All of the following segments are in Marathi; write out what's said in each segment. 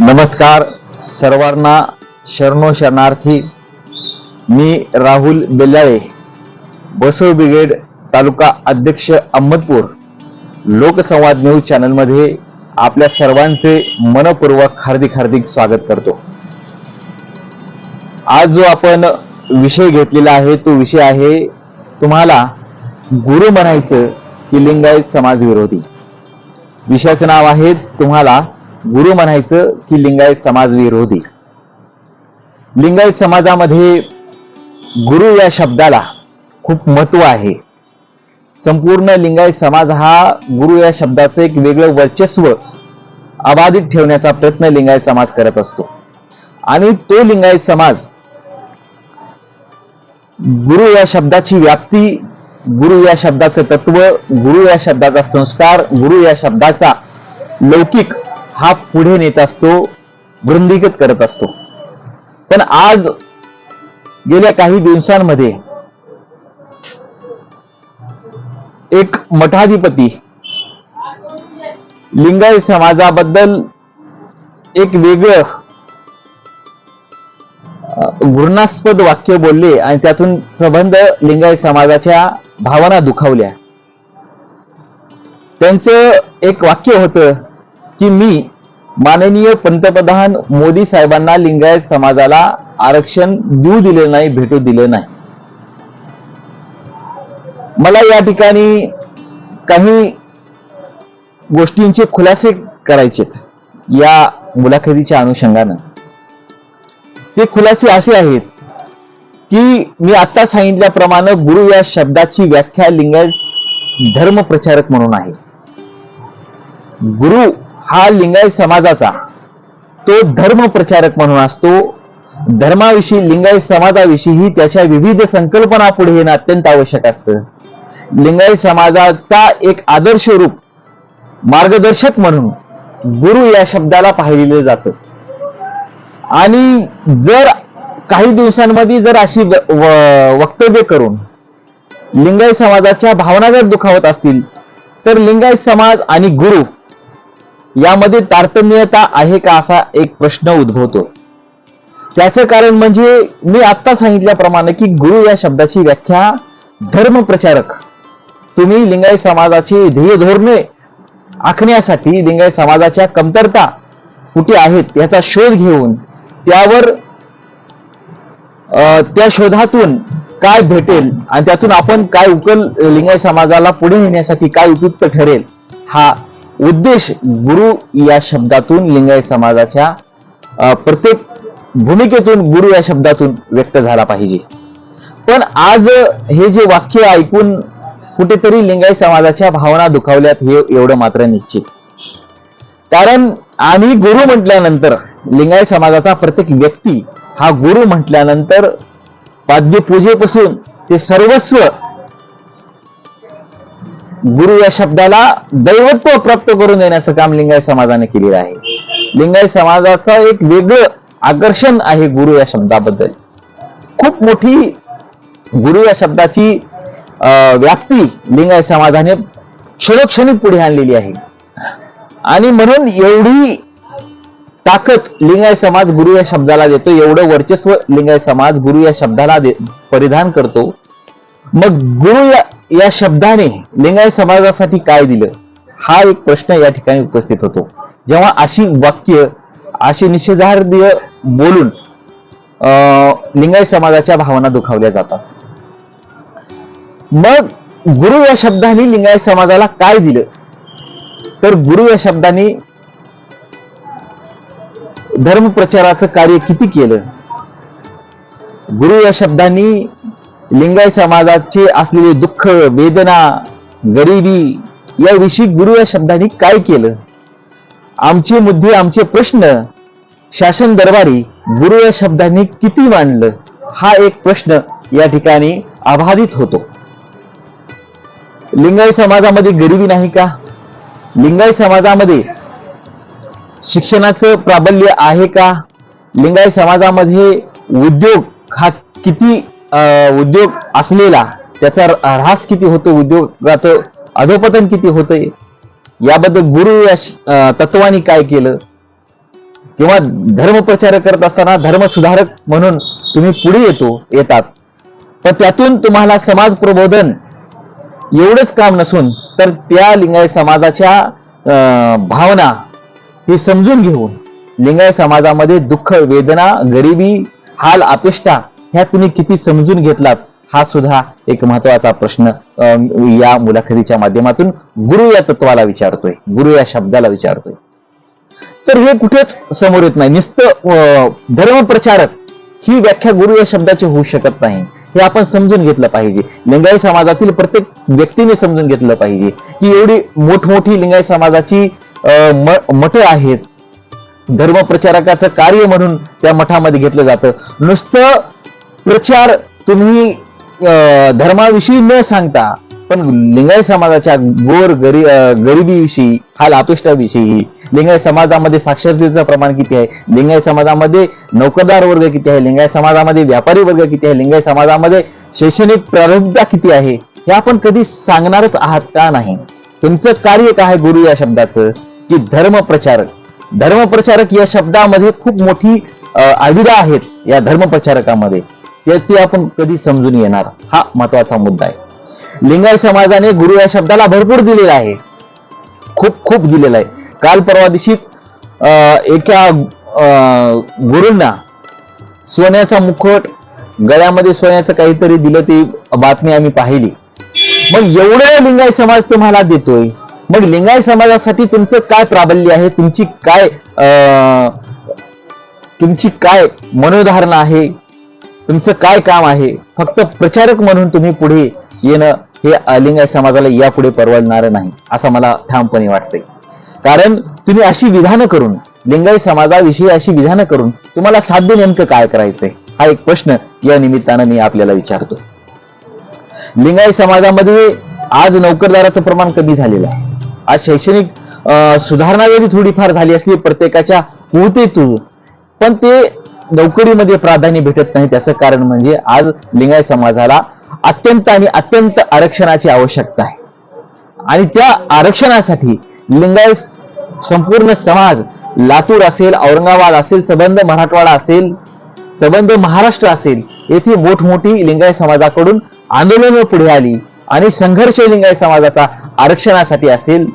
नमस्कार सर्वांना शरणो शरणार्थी. मी राहुल बेल्याळे बसव ब्रिगेड तालुका अध्यक्ष अहमदपूर. लोकसंवाद न्यूज चॅनलमध्ये आपल्या सर्वांचे मनपूर्वक हार्दिक हार्दिक स्वागत करतो. आज जो आपण विषय घेतलेला आहे तो विषय आहे तुम्हाला गुरु म्हणायचं की लिंगायत समाजविरोधी. विषयाचं नाव आहे तुम्हाला गुरु म्हणायचं की लिंगायत समाज विरोधी. लिंगायत समाजामध्ये गुरु या शब्दाला खूप महत्त्व आहे. संपूर्ण लिंगायत समाज हा गुरु या शब्दाचं एक वेगळं वर्चस्व अबाधित ठेवण्याचा प्रयत्न लिंगायत समाज करत असतो. आणि तो लिंगायत समाज गुरु या शब्दाची व्याप्ती गुरु या शब्दाचं तत्व गुरु या शब्दाचा संस्कार गुरु या शब्दाचा लौकिक हा पुढे नेत असतो वृंदीगत करत असतो. पण आज गेल्या काही दिवसांमध्ये एक मठाधिपती लिंगायत समाजाबद्दल एक वेगळं घृणास्पद वाक्य बोलले आणि त्यातून संबंध लिंगायत समाजाच्या भावना दुखावल्या. त्यांचं एक वाक्य होतं की मी माननीय पंतप्रधान मोदी साहेबांना लिंगायत समाजाला आरक्षण देऊ दिले नाही भेटू दिले नाही. मला या ठिकाणी काही गोष्टींचे खुलासे करायचेत या मुलाखतीच्या अनुषंगानं. ते खुलासे असे आहेत की मी आता सांगितल्याप्रमाणे गुरु या शब्दाची व्याख्या लिंगायत धर्म प्रचारक म्हणून आहे. गुरु हा लिंगायत समाजाचा तो धर्म प्रचारक म्हणून असतो. धर्माविषयी लिंगायत समाजाविषयी त्याच्या विविध संकल्पना पुढे येणं अत्यंत आवश्यक असतं. लिंगायत समाजाचा एक आदर्श रूप मार्गदर्शक म्हणून गुरु या शब्दाला पाहिलेलं जातं. आणि जर काही दिवसांमध्ये जर अशी वक्तव्य करून लिंगायत समाजाच्या भावना जर दुखावत असतील तर लिंगायत समाज आणि गुरु यामध्ये तारतम्यता आहे का असा एक प्रश्न उद्भवतो. त्याचं कारण म्हणजे मी आत्ता सांगितल्याप्रमाणे की गुरु या शब्दाची व्याख्या धर्म प्रचारक तुम्ही लिंगाय समाजाची ध्येय धोरणे आखण्यासाठी लिंगाय समाजाच्या कमतरता कुठे आहेत याचा शोध घेऊन त्यावर अं, त्या शोधातून काय भेटेल आणि त्यातून आपण काय उकल लिंगाय समाजाला पुढे नेण्यासाठी काय उपयुक्त ठरेल हा उद्देश गुरु या शब्दातून लिंगायत समाजाच्या अं, प्रत्येक भूमिकेतून गुरु या शब्दातून व्यक्त झाला पाहिजे. पण आज हे जे वाक्य ऐकून कुठेतरी लिंगायत समाजाच्या भावना दुखावल्यात हे एवढं मात्र निश्चित. कारण आम्ही गुरु म्हटल्यानंतर लिंगायत समाजाचा प्रत्येक व्यक्ती हा गुरु म्हटल्यानंतर पाद्यपूजेपासून ते सर्वस्व गुरु या शब्दाला दैवत्व प्राप्त करून देण्याचं काम लिंगायत समाजाने केलेलं आहे. लिंगायत समाजाचं एक वेगळं आकर्षण आहे गुरु या शब्दाबद्दल. खूप मोठी गुरु या शब्दाची व्याप्ती लिंगायत समाजाने क्षणक्षणी पुढे आणलेली आहे. आणि म्हणून एवढी ताकद लिंगायत समाज गुरु या शब्दाला देतो एवढं वर्चस्व लिंगायत समाज गुरु या शब्दाला दे- परिधान करतो. मग गुरु या या शब्दाने लिंगायत समाजासाठी काय दिलं? हा एक प्रश्न या ठिकाणी उपस्थित होतो. जेव्हा अशी वाक्य अशी निषेधार्थ बोलून अं, लिंगायत समाजाच्या भावना दुखावल्या जातात. मग गुरु या शब्दाने लिंगायत समाजाला काय दिलं? तर गुरु या शब्दाने धर्मप्रचाराचं कार्य किती केलं? गुरु या शब्दांनी लिंगाय समाजाचे असलेले दुःख वेदना गरिबी याविषयी गुरु या शब्दांनी काय केलं? आमचे मुद्दे आमचे प्रश्न शासन दरबारी गुरु या शब्दांनी किती मांडलं? हा एक प्रश्न या ठिकाणी अबाधित होतो. लिंगाय समाजामध्ये गरिबी नाही का? लिंगाय समाजामध्ये शिक्षणाचं प्राबल्य आहे का? लिंगाय समाजामध्ये उद्योग हा किती उद्योग असलेला त्याचा ऱ्हास किती होतो उद्योगाचं अधोपतन किती होतंय? याबद्दल गुरु या तत्वानी काय केलं? किंवा धर्मप्रचार करत असताना धर्म सुधारक म्हणून तुम्ही पुढे येतो येतात. पण त्यातून तुम्हाला समाज प्रबोधन एवढंच काम नसून तर त्या लिंगायत समाजाच्या अं, भावना ही समजून घेऊन लिंगायत समाजामध्ये दुःख वेदना गरिबी हाल अपेष्टा ह्या तुम्ही किती समजून घेतलात हा सुद्धा एक महत्त्वाचा प्रश्न अं, या मुलाखतीच्या माध्यमातून गुरु या तत्वाला विचारतोय गुरु या शब्दाला विचारतोय. तर हे कुठेच समोर येत नाही. नुसतं अं, धर्मप्रचारक ही व्याख्या गुरु या शब्दाची होऊ शकत नाही. हे आपण समजून घेतलं पाहिजे. लिंगाई समाजातील प्रत्येक व्यक्तीने समजून घेतलं पाहिजे की एवढी मोठमोठी लिंगाई समाजाची अं, म- मठं आहेत. धर्मप्रचारकाचं कार्य म्हणून त्या मठामध्ये घेतलं जातं. नुसतं प्रचार तुम्ही धर्माविषयी न सांगता पण लिंगायत समाजाच्या गोर गरी गरिबीविषयी हाल अपेष्टाविषयी लिंगायत समाजामध्ये साक्षरतेचं प्रमाण किती आहे? लिंगायत समाजामध्ये नोकरदार वर्ग किती आहे? लिंगायत समाजामध्ये व्यापारी वर्ग किती आहे? लिंगायत समाजामध्ये शैक्षणिक प्रारब्धता किती आहे? हे आपण कधी सांगणारच आहात का नाही? तुमचं कार्य काय आहे गुरु या शब्दाचं? की धर्मप्रचारक धर्मप्रचारक या शब्दामध्ये खूप मोठी अं, आविदा आहेत या धर्मप्रचारकामध्ये याची आपण कधी समजून येणार हा महत्त्वाचा मुद्दा आहे. लिंगाय समाजाने गुरु या शब्दाला भरपूर दिलेला आहे. खूप खूप दिलेला आहे. काल परवा दिवशीच अं, एका अं, गुरूंना सोन्याचा मुखट गळ्यामध्ये सोन्याचं काहीतरी दिलं ती बातमी आम्ही पाहिली. मग एवढं लिंगाय समाज तुम्हाला देतोय. मग लिंगाय समाजासाठी तुमचं काय प्राबल्य आहे? तुमची काय अं, तुमची काय मनोधारणा आहे? तुमचं काय काम आहे? फक्त प्रचारक म्हणून तुम्ही पुढे येणं हे अलिंगाय समाजाला यापुढे परवडणार नाही असं मला ठामपणे वाटतंय. कारण तुम्ही अशी विधानं करून लिंगाई समाजाविषयी अशी विधानं करून तुम्हाला साध्य नेमकं काय करायचंय? हा एक प्रश्न या निमित्तानं मी आपल्याला विचारतो. लिंगाई समाजामध्ये आज नोकरदाराचं प्रमाण कमी झालेलं आहे. आज शैक्षणिक अं, सुधारणा जरी थोडीफार झाली असली प्रत्येकाच्या कुवतेतून पण ते नोकरीमध्ये प्राधान्य भेटत नाही. त्याचं कारण म्हणजे आज लिंगायत समाजाला अत्यंत आणि अत्यंत आरक्षणाची आवश्यकता आहे. आणि त्या आरक्षणासाठी लिंगायत संपूर्ण समाज लातूर असेल औरंगाबाद असेल सबंध मराठवाडा असेल सबंध महाराष्ट्र असेल येथे मोठमोठी लिंगायत समाजाकडून आंदोलनं पुढे आली आणि संघर्ष लिंगायत समाजाचा आरक्षणासाठी असेल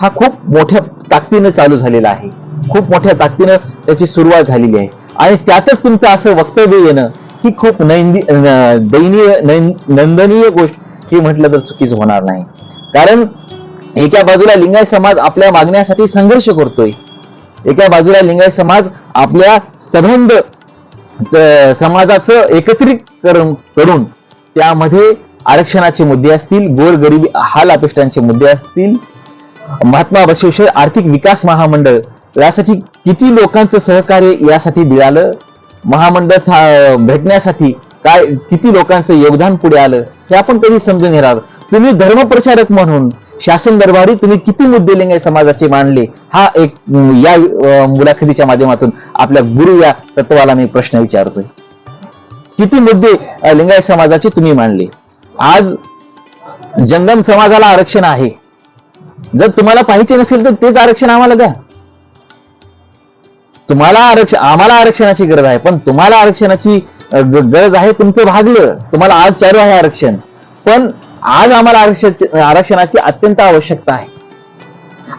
हा खूप मोठ्या ताकदीनं चालू झालेला आहे. खूप मोठ्या ताकदीनं त्याची सुरुवात झालेली आहे. आणि त्यातच तुमचं असं वक्तव्य येणं ही खूप नैंदी दयनीय नंदनीय गोष्ट हे म्हटलं तर चुकीचं होणार नाही. कारण एका बाजूला लिंगायत समाज आपल्या मागण्यासाठी संघर्ष करतोय. एका बाजूला लिंगायत समाज आपल्या संबंध समाजाचं एकत्रित करून करून त्यामध्ये आरक्षणाचे मुद्दे असतील गोरगरिबी हाल अपेष्टांचे मुद्दे असतील. महात्मा बसवेश्वर आर्थिक विकास महामंडळ यासाठी किती लोकांचं सहकार्य यासाठी मिळालं? महामंडळ भेटण्यासाठी काय किती लोकांचं योगदान पुढे आलं? हे आपण कधी समजून येणार तुम्ही धर्मप्रचारक म्हणून शासन दरबारी तुम्ही किती मुद्दे लिंगायत समाजाचे मांडले? हा एक या मुलाखतीच्या माध्यमातून आपल्या गुरु या तत्वाला मी प्रश्न विचारतोय. किती मुद्दे लिंगाय लिंगायत समाजाचे तुम्ही मांडले? आज जंगम समाजाला आरक्षण आहे. जर तुम्हाला पाहिजे नसेल तर तेच आरक्षण आम्हाला द्या. तुम्हाला आरक्षण आम्हाला आरक्षणाची गरज आहे. पण तुम्हाला आरक्षणाची गरज आहे तुमचं भागलं. तुम्हाला आज चालू आहे आरक्षण. पण आज आम्हाला आरक्षण आरक्षणाची अत्यंत आवश्यकता आहे.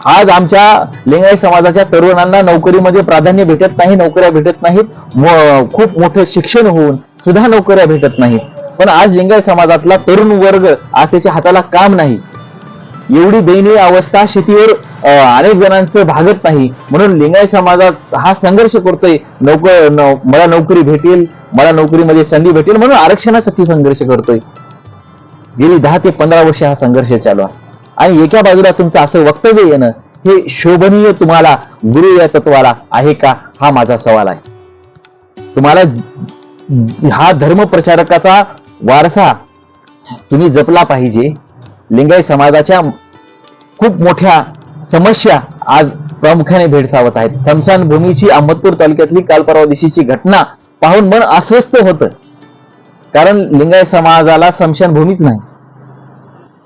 आज आमच्या लिंगाई समाजाच्या तरुणांना नोकरीमध्ये प्राधान्य भेटत नाही नोकऱ्या भेटत नाहीत. खूप मोठं शिक्षण होऊन सुद्धा नोकऱ्या भेटत नाहीत. पण आज लिंगाय समाजातला तरुण वर्ग आज त्याच्या हाताला काम नाही. एवढी दयनीय अवस्था शेतीवर अनेक जणांचं भागत नाही. म्हणून लिंगायत समाजात हा संघर्ष करतोय. नोकर मला नोकरी भेटेल मला नोकरीमध्ये संधी भेटेल म्हणून आरक्षणासाठी संघर्ष करतोय. गेली दहा ते पंधरा वर्ष हा संघर्ष चालू आहे. आणि एका बाजूला तुमचं असं वक्तव्य येणं हे शोभनीय तुम्हाला गुरु या तत्वाला आहे का? हा माझा सवाल आहे. तुम्हाला हा धर्म प्रचारकाचा वारसा तुम्ही जपला पाहिजे. लिंगायत समाजाच्या खूप मोठ्या समस्या आज प्रामुख्याने भेडसावत आहेत. स्मशानभूमीची अहमदपूर तालुक्यातली काल परवा दिवशीची घटना पाहून मन अस्वस्थ होतं. कारण लिंगायत समाजाला स्मशानभूमीच नाही.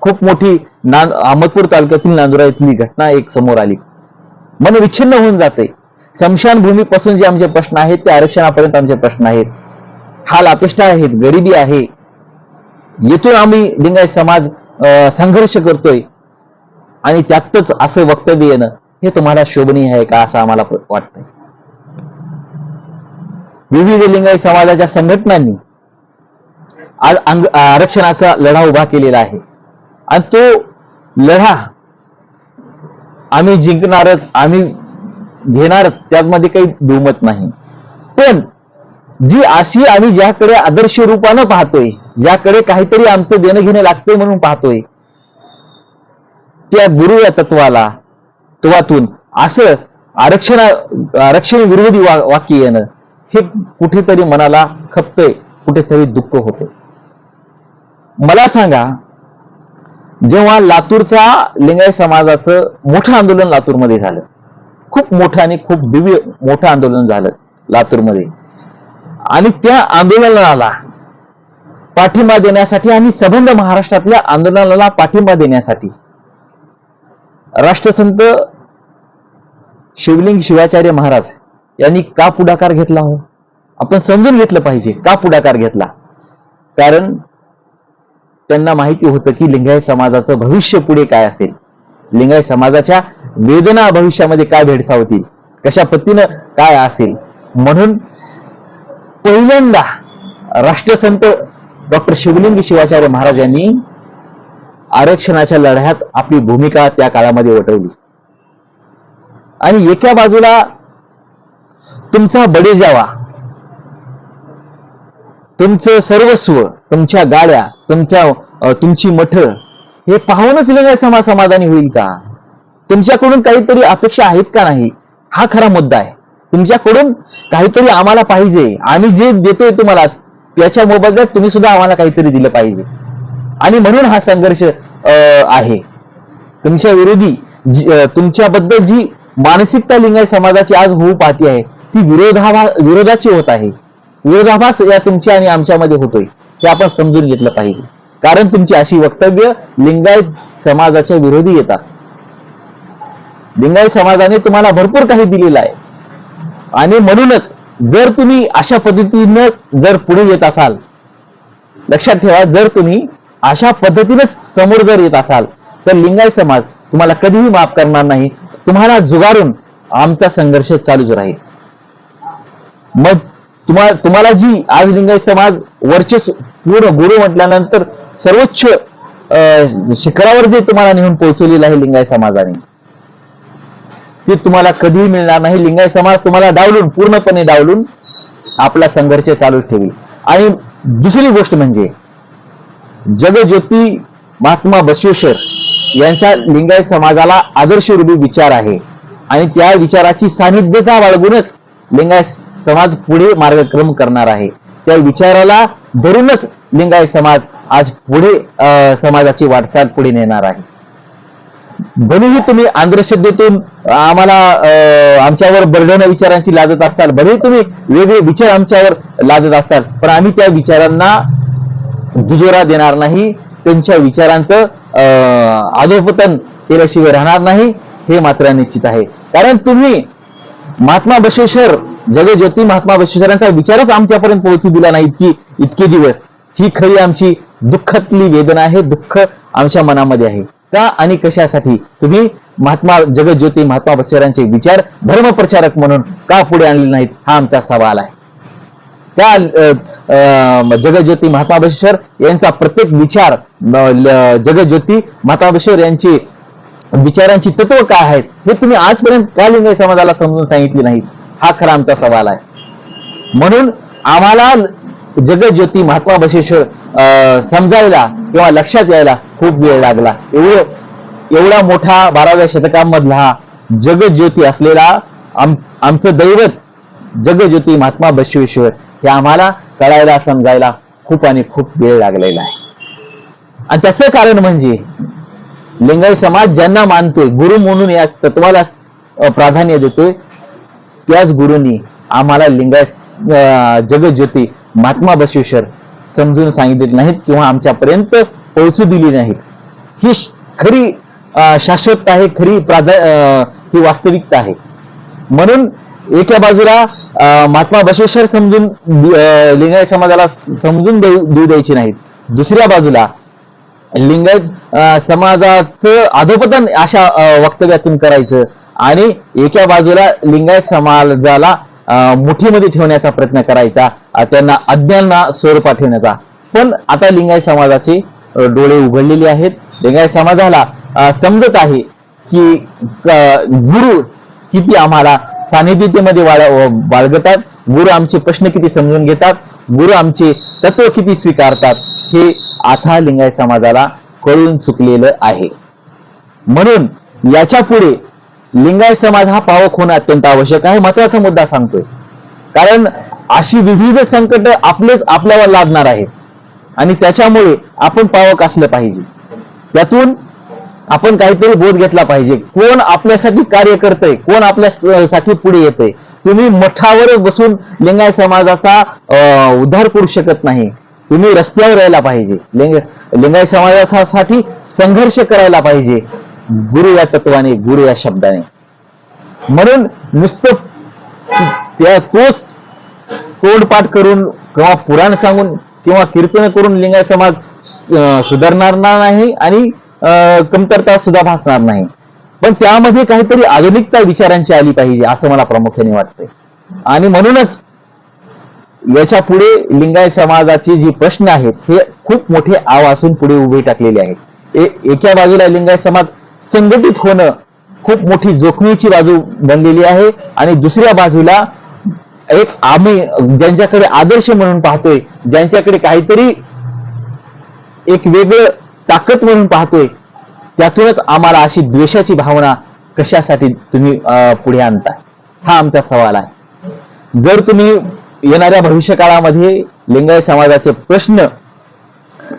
खूप मोठी नांद अहमदपूर तालुक्यातील नांदुरा इथली घटना एक समोर आली. मन विच्छिन्न होऊन जाते. स्मशानभूमीपासून जे आमचे प्रश्न आहेत ते आरक्षणापर्यंत आमचे प्रश्न आहेत. हाल अपेष्टा आहेत गरिबी आहे. येथून आम्ही लिंगायत समाज संघर्ष करतोय. आणि त्यातच असं वक्तव्य येणं हे तुम्हाला शोभनीय आहे का असं आम्हाला वाटतंय. विविध लिंगाई समाजाच्या संघटनांनी आज अंग- आरक्षणाचा लढा उभा केलेला आहे. आणि तो लढा आम्ही जिंकणारच आम्ही घेणारच त्यामध्ये काही दुमत नाही. पण जी अशी आम्ही ज्याकडे आदर्श रूपानं पाहतोय ज्याकडे काहीतरी आमचं देणं घेणं लागतंय म्हणून पाहतोय त्या गुरु या तत्वाला तत्वातून असं आरक्षण आरक्षण विरोधी वा- वाक्य येणं हे कुठेतरी मनाला खपतंय कुठेतरी दुःख होते मला सांगा जेव्हा लातूरचा लिंगायत समाजाचं मोठं आंदोलन लातूरमध्ये झालं खूप मोठं आणि खूप दिव्य मोठं आंदोलन झालं लातूरमध्ये आणि त्या आंदोलनाला पाठिंबा देण्यासाठी आणि सबंध महाराष्ट्रातल्या आंदोलनाला पाठिंबा देण्यासाठी राष्ट्रसंत शिवलिंग शिवाचार्य महाराज यांनी का पुढाकार घेतला हो? आपण समजून घेतलं पाहिजे का पुढाकार घेतला. कारण त्यांना माहिती होतं की लिंगायत समाजाचं भविष्य पुढे काय असेल? लिंगायत समाजाच्या वेदना भविष्यामध्ये काय भेडसावतील? कशा पद्धतीनं काय असेल? म्हणून पहिल्यांदा राष्ट्रसंत डॉक्टर शिवलिंग शिवाचार्य महाराज यांनी आरक्षणाच्या लढ्यात आपली भूमिका त्या काळामध्ये वटवली. आणि एका बाजूला तुमचा बडेजावा तुमचं सर्वस्व तुमच्या गाड्या तुमच्या तुमची मठ हे पाहूनच वेगळ्या समाज समाधानी होईल का? तुमच्याकडून काहीतरी अपेक्षा आहेत का नाही? हा खरा मुद्दा आहे. तुमच्याकडून काहीतरी आम्हाला पाहिजे. आम्ही जे देतोय तुम्हाला त्याच्या मोबदल्यात तुम्ही सुद्धा आम्हाला काहीतरी दिलं पाहिजे. आणि म्हणून हा संघर्ष अं, आहे. तुमच्या विरोधी तुमच्याबद्दल जी मानसिकता लिंगायत समाजाची आज होऊ पाहती आहे ती विरोधाभा विरोधाची होत आहे. विरोधाभास या तुमच्या आणि आमच्यामध्ये होतोय हे आपण समजून घेतलं पाहिजे. कारण तुमची अशी वक्तव्य लिंगायत समाजाच्या विरोधी येतात. लिंगायत समाजाने तुम्हाला भरपूर काही दिलेलं आहे. आणि म्हणूनच जर तुम्ही अशा पद्धतीनं जर पुढे येत असाल लक्षात ठेवा जर तुम्ही अशा पद्धतीनेच समोर जर येत असाल तर लिंगाय समाज तुम्हाला कधीही माफ करणार नाही. तुम्हाला जुगारून आमचा संघर्ष चालूच राहील. मग तुम्हाला तुम्हाला जी आज लिंगाय समाज वर्चस्व पूर्ण गुरु म्हटल्यानंतर सर्वोच्च अं, शिखरावर जे तुम्हाला नेऊन पोहोचवलेलं आहे लिंगाय समाजाने ते तुम्हाला कधीही मिळणार नाही. लिंगाय समाज तुम्हाला डावलून पूर्णपणे डावलून आपला संघर्ष चालूच ठेवी आणि दुसरी गोष्ट म्हणजे जगज्योती महात्मा बसवेश्वर यांचा लिंगायत समाजाला आदर्शरूपी विचार आहे. आणि त्या विचाराची सानिध्यता बाळगूनच लिंगायत समाज पुढे मार्गक्रम करणार आहे. त्या विचाराला धरूनच लिंगायत समाज आज पुढे अं, समाजाची वाटचाल पुढे नेणार आहे. भलेही तुम्ही अंधश्रद्धेतून आम्हाला अं, आमच्यावर बर्डन विचारांची लादत असताल भलेही तुम्ही वेगळे विचार आमच्यावर लादत असताल पण आम्ही त्या विचारांना दुजोरा देणार नाही त्यांच्या विचारांचं अं, अधोपतन केल्याशिवाय राहणार नाही हे मात्र निश्चित आहे. कारण तुम्ही महात्मा बसवेश्वर जगज्योती महात्मा बशेश्वरांचा विचारच आमच्यापर्यंत पोहोचू दिला नाही इतकी इतके दिवस. ही खरी आमची दुःखातली वेदना आहे दुःख आमच्या मनामध्ये आहे. का आणि कशासाठी? तुम्ही महात्मा जगज्योती महात्मा बसवेश्वरांचे विचार धर्मप्रचारक म्हणून का पुढे आणले नाहीत? हा आमचा सवाल आहे. त्या जगज्योती महात्मा यांचा प्रत्येक विचार जगज्योती महात्मा बसवेश्वर यांची विचारांची तत्व काय आहेत हे तुम्ही आजपर्यंत का लिंग समाजाला समजून सांगितली नाही हा खरा आमचा सवाल आहे. म्हणून आम्हाला जगज्योती महात्मा बशेश्वर समजायला किंवा लक्षात यायला खूप वेळ लागला. एवढं एवढा मोठा बाराव्या शतकामधला जगज्योती असलेला आम आमचं दैवत जगज्योती महात्मा बशेश्वर हे आम्हाला कळायला समजायला खूप आणि खूप वेळ लागलेला आहे. आणि त्याचं कारण म्हणजे लिंगायत समाज ज्यांना मानतोय गुरु म्हणून या तत्वाला प्राधान्य देतोय त्याच गुरुनी आम्हाला लिंगाय जगज्योती महात्मा बसवेश्वर समजून सांगितले नाहीत किंवा आमच्यापर्यंत पोहोचू दिली नाहीत. ही खरी शाश्वतता आहे खरी प्राधा ही वास्तविकता आहे. म्हणून एका बाजूला महात्मा बसवेश्वर समजून लिंगायत समाजाला समजून देऊ देऊ द्यायची नाहीत. दुसऱ्या बाजूला लिंगायत समाजाचं अधोपतन अशा वक्तव्यातून करायचं आणि एका बाजूला लिंगायत समाजाला मुठीमध्ये ठेवण्याचा प्रयत्न करायचा त्यांना अज्ञांना स्वरूपात ठेवण्याचा. पण आता लिंगायत समाजाचे डोळे उघडलेले आहेत. लिंगायत समाजाला समजत आहे की गुरु किती आम्हाला सानिधितेमध्ये बाळगतात. गुरु आमचे प्रश्न किती समजून घेतात? गुरु आमचे तत्व किती स्वीकारतात? हे आथा लिंगाय समाजाला कळून चुकलेलं आहे. म्हणून याच्यापुढे लिंगाय समाज हा पावक होणं अत्यंत आवश्यक आहे. महत्त्वाचा मुद्दा सांगतोय. कारण अशी विविध संकट आपलेच आपल्यावर लादणार आहेत. आणि त्याच्यामुळे आपण पावक असलं पाहिजे. त्यातून आपण काहीतरी बोध घेतला पाहिजे. कोण आपल्यासाठी कार्य करतंय? कोण आपल्या साठी पुढे येतंय? तुम्ही मठावर बसून लिंगाय समाजाचा अं, उद्धार करू शकत नाही. तुम्ही रस्त्यावर यायला पाहिजे. लिंग लिंगाय समाजासाठी संघर्ष करायला पाहिजे. गुरु या तत्वाने गुरु या शब्दाने. म्हणून नुसतं त्या तोच तोडपाठ करून किंवा पुराण सांगून किंवा कीर्तन करून लिंगाय समाज सुधारणार नाही आणि कमतरता सुद्धा भासणार नाही. पण त्यामध्ये काहीतरी आधुनिकता विचारांची आली पाहिजे असं मला प्रामुख्याने वाटतंय. आणि म्हणूनच याच्यापुढे लिंगायत समाजाचे जे प्रश्न आहेत हे खूप मोठे आव असून पुढे उभे टाकलेले आहेत. एका बाजूला लिंगायत समाज संघटित होणं खूप मोठी जोखमीची बाजू बनलेली आहे आणि दुसऱ्या बाजूला एक आम्ही ज्यांच्याकडे आदर्श म्हणून पाहतोय ज्यांच्याकडे काहीतरी एक वेगळं ताकद म्हणून पाहतोय त्यातूनच आम्हाला अशी द्वेषाची भावना कशासाठी तुम्ही अं, पुढे आणता हा आमचा सवाल आहे. जर तुम्ही येणाऱ्या भविष्य काळामध्ये लिंगायत समाजाचे प्रश्न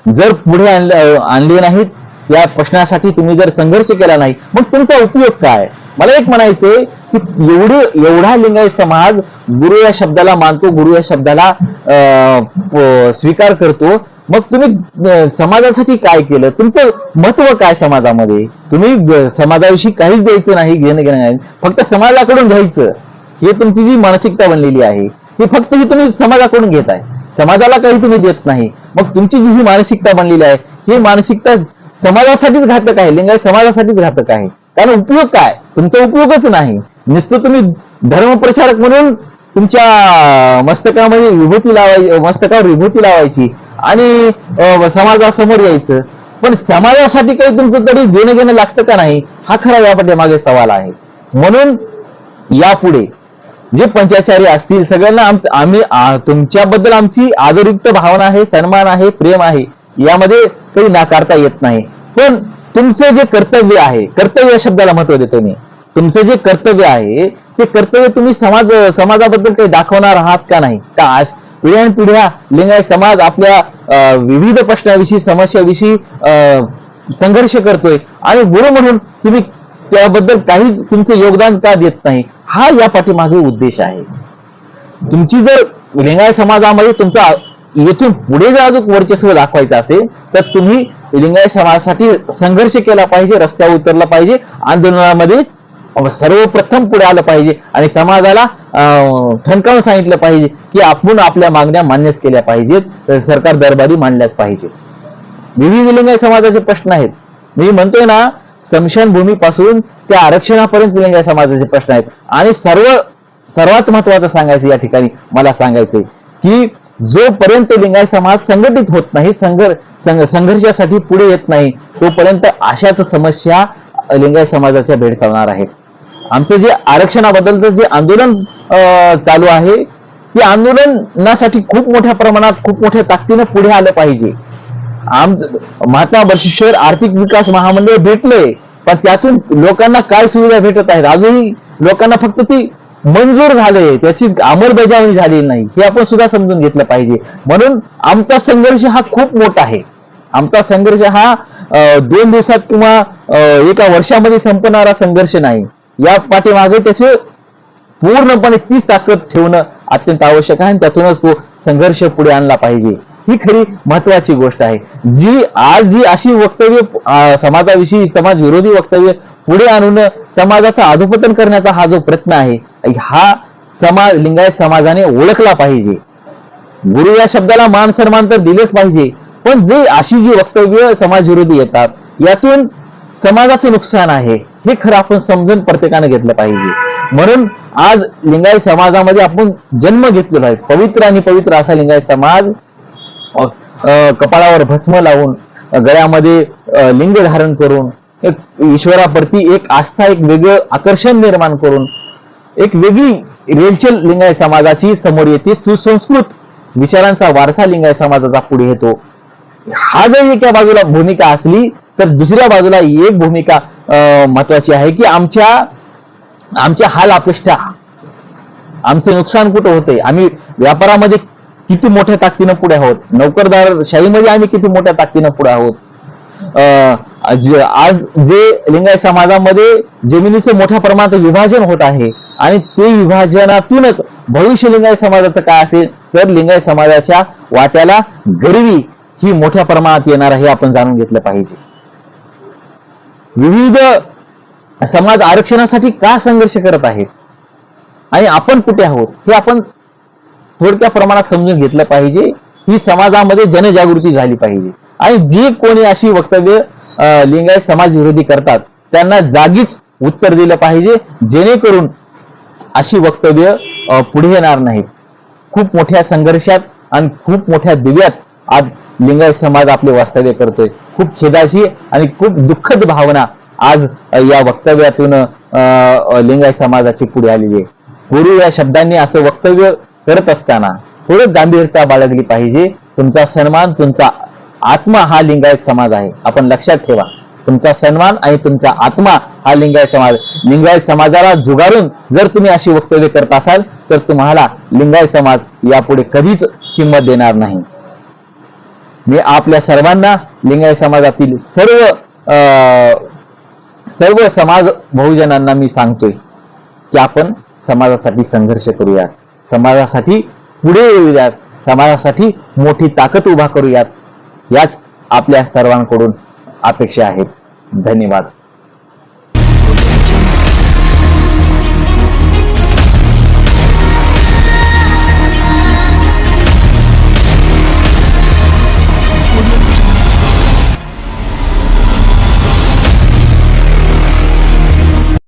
जर पुढे आणले आणले नाहीत या प्रश्नासाठी तुम्ही जर संघर्ष केला नाही मग तुमचा उपयोग काय? मला एक म्हणायचंय की एवढं एवढा लिंगाय समाज गुरु या शब्दाला मानतो गुरु या शब्दाला अं, स्वीकार करतो. मग तुम्ही समाजासाठी काय केलं? तुमचं महत्त्व काय समाजामध्ये? तुम्ही समाजाविषयी काहीच द्यायचं नाही घेणं घेणं नाही. फक्त समाजाकडून घ्यायचं. हे तुमची जी मानसिकता बनलेली आहे ही फक्त ही तुम्ही समाजाकडून घेत आहे. समाजाला काही तुम्ही देत नाही. मग तुमची जी ही मानसिकता बनलेली आहे ही मानसिकता समाजासाठीच घातक आहे लिंगाय समाजासाठीच घातक आहे. कारण उपयोग काय? तुमचा उपयोगच नाही. नुसतं तुम्ही धर्मप्रचारक म्हणून तुमच्या मस्तकामध्ये विभूती लावायची मस्तकावर विभूती लावायची आणि समाजासमोर यायचं. पण समाजासाठी काही तुमचं तरी देणं घेणं लागतं का नाही? हा खरा या पाठीमागे सवाल आहे. म्हणून यापुढे जे पंचाचारी असतील सगळ्यांना आमचं आम्ही तुमच्याबद्दल आमची आदरयुक्त भावना आहे सन्मान आहे प्रेम आहे यामध्ये काही नाकारता येत नाही. पण तुमचं जे कर्तव्य आहे कर्तव्य या शब्दाला महत्त्व देतो मी. तुमचं जे कर्तव्य आहे ते कर्तव्य तुम्ही समाज समाजाबद्दल काही दाखवणार आहात का नाही? का आज पिढ्यानपिढ्या लिंगाय समाज आपल्या अं, विविध प्रश्नाविषयी समस्याविषयी अं, संघर्ष करतोय आणि गुरु म्हणून तुम्ही त्याबद्दल काहीच तुमचं योगदान का देत नाही? हा या पाठीमागे उद्देश आहे. तुमची जर लिंगाय समाजामध्ये तुमचा येथून पुढे जर अजून वर्चस्व दाखवायचं असेल तर तुम्ही लिंगायत समाजासाठी संघर्ष केला पाहिजे रस्त्यावर उतरला पाहिजे आंदोलनामध्ये सर्वप्रथम पुढे आलं पाहिजे आणि समाजाला अं, ठणकावून सांगितलं पाहिजे की आपण आपल्या मागण्या मान्यच केल्या पाहिजेत सरकार दरबारी मांडल्याच पाहिजे. विविध लिंगायत समाजाचे प्रश्न आहेत. मी म्हणतोय ना स्मशानभूमीपासून त्या आरक्षणापर्यंत लिंगायत समाजाचे प्रश्न आहेत. आणि सर्व सर्वात महत्वाचं सांगायचं या ठिकाणी मला सांगायचंय की जोपर्यंत लिंगायत समाज संघटित होत नाही संघर संघर्षासाठी पुढे येत नाही तोपर्यंत अशाच समस्या लिंगायत समाजाच्या भेडसावणार आहेत. आमचं जे आरक्षणाबद्दलचं जे आंदोलन चालू आहे ते आंदोलनासाठी खूप मोठ्या प्रमाणात खूप मोठ्या ताकदीनं पुढे आलं पाहिजे. आम महात्मा बर्शेश्वर आर्थिक विकास महामंडळ भेटले पण त्यातून लोकांना काय सुविधा भेटत आहेत? अजूनही लोकांना फक्त ती मंजूर झाले त्याची अंमलबजावणी झालेली नाही हे आपण सुद्धा समजून घेतलं पाहिजे. म्हणून आमचा संघर्ष हा खूप मोठा आहे. आमचा संघर्ष हा दोन दिवसात किंवा अं, एका वर्षामध्ये संपणारा संघर्ष नाही. या पाठीमागे त्याचे पूर्णपणे तीच ताकद ठेवणं अत्यंत आवश्यक आहे आणि त्यातूनच तो संघर्ष पुढे आणला पाहिजे. ही खरी महत्वाची गोष्ट आहे. जी आज जी अशी वक्तव्य समाजाविषयी समाज विरोधी वक्तव्य पुढे आणून समाजाचं अधोपतन करण्याचा हा जो प्रयत्न आहे हा समाज लिंगायत समाजाने ओळखला पाहिजे. गुरु या शब्दाला मान सन्मान तर दिलेच पाहिजे पण जे अशी जी वक्तव्य समाज विरोधी येतात यातून समाजाचं नुकसान आहे हे खरं आपण समजून प्रत्येकाने घेतलं पाहिजे. म्हणून आज लिंगायत समाजामध्ये आपण जन्म घेतलेला आहे पवित्र आणि पवित्र असा लिंगायत समाज कपाळावर भस्म लावून गळ्यामध्ये लिंग धारण करून एक ईश्वराप्रती एक आस्था एक वेगळं आकर्षण निर्माण करून एक वेगळी रेलचेल लिंगाय समाजाची समोर येते सुसंस्कृत विचारांचा वारसा लिंगाय समाजाचा पुढे येतो. हा जर एका बाजूला भूमिका असली तर दुसऱ्या बाजूला एक भूमिका महत्वाची आहे की आमच्या आमच्या हाल अपेक्षा आमचे नुकसान कुठं होते आम्ही व्यापारामध्ये किती मोठ्या ताकदीनं पुढे आहोत? नोकरदार शाहीमध्ये आम्ही किती मोठ्या ताकदीनं पुढे आहोत? अं, आज जे लिंगायत समाजामध्ये जमिनीचं मोठ्या प्रमाणात विभाजन होत आहे आणि ते विभाजनातूनच भविष्य लिंगायत समाजाचं काय असेल तर लिंगायत समाजाच्या वाट्याला गरिबी ही मोठ्या प्रमाणात येणार आहे हे आपण जाणून घेतलं पाहिजे. विविध समाज आरक्षणासाठी का संघर्ष करत आहेत? आणि आपण कुठे आहोत? हे आपण थोडक्या प्रमाणात समजून घेतलं पाहिजे. ही समाजामध्ये जनजागृती झाली पाहिजे. आणि जे कोणी अशी वक्तव्य लिंगायत समाज विरोधी करतात. त्यांना जागीच उत्तर दिलं पाहिजे जेणेकरून अशी वक्तव्य पुढे येणार नाहीत खूप मोठ्या संघर्षात आणि खूप मोठ्या दिव्यात आज लिंगायत समाज आपले वास्तव्य करतोय. खूप छेदाशी आणि खूप दुःखद भावना आज या वक्तव्यातून अं, लिंगायत समाजाची पुढे आलेली आहे. गुरु या शब्दांनी असं वक्तव्य करत असताना थोडं गांभीरता बाळगली पाहिजे. तुमचा सन्मान तुमचा आत्मा हा लिंगायत समाज आहे. आपण लक्षात ठेवा. तुमचा सन्मान आणि तुमचा आत्मा हा लिंगायत समाज लिंगायत समाजाला जुगारून जर तुम्ही अशी वक्तव्य करत असाल तर तुम्हाला लिंगायत समाज यापुढे कधीच किंमत देणार नाही. मी आपल्या सर्वांना लिंगायत समाजातील सर्व अं, सर्व समाज बहुजनांना मी सांगतोय की आपण समाजासाठी संघर्ष करूयात. समाजासाठी पुढे येऊयात. समाजासाठी मोठी ताकद उभा करूयात. याच आपल्या सर्वांकडून अपेक्षा आहेत. धन्यवाद.